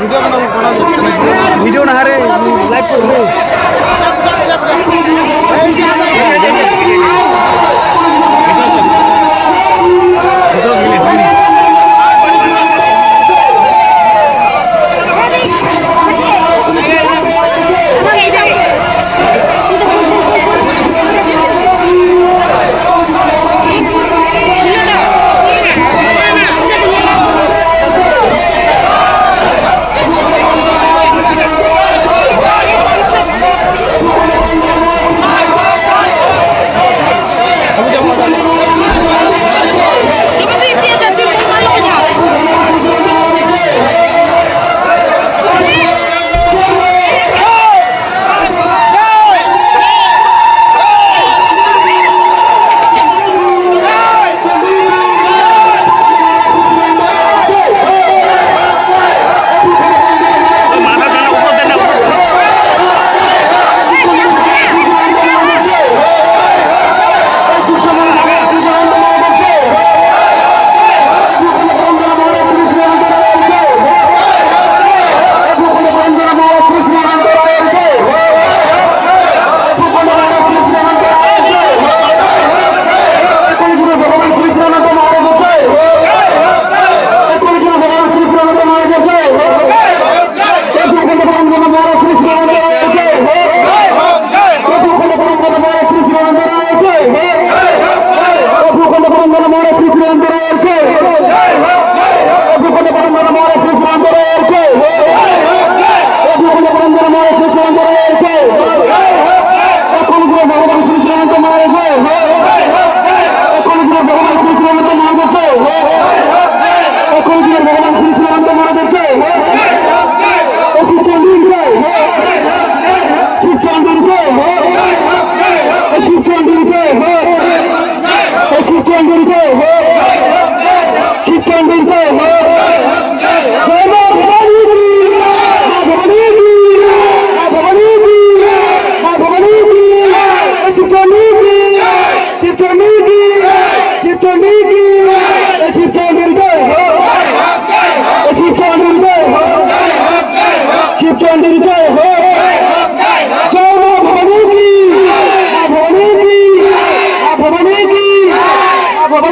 Video বানাবো video না হারে লাইভ கொண்டிருக்கிறோம்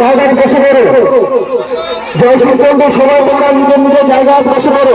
জায়গায় বসে পড়ো। জয় শ্রী সবাই তোমরা নিজের নিজের জায়গায় বসে করো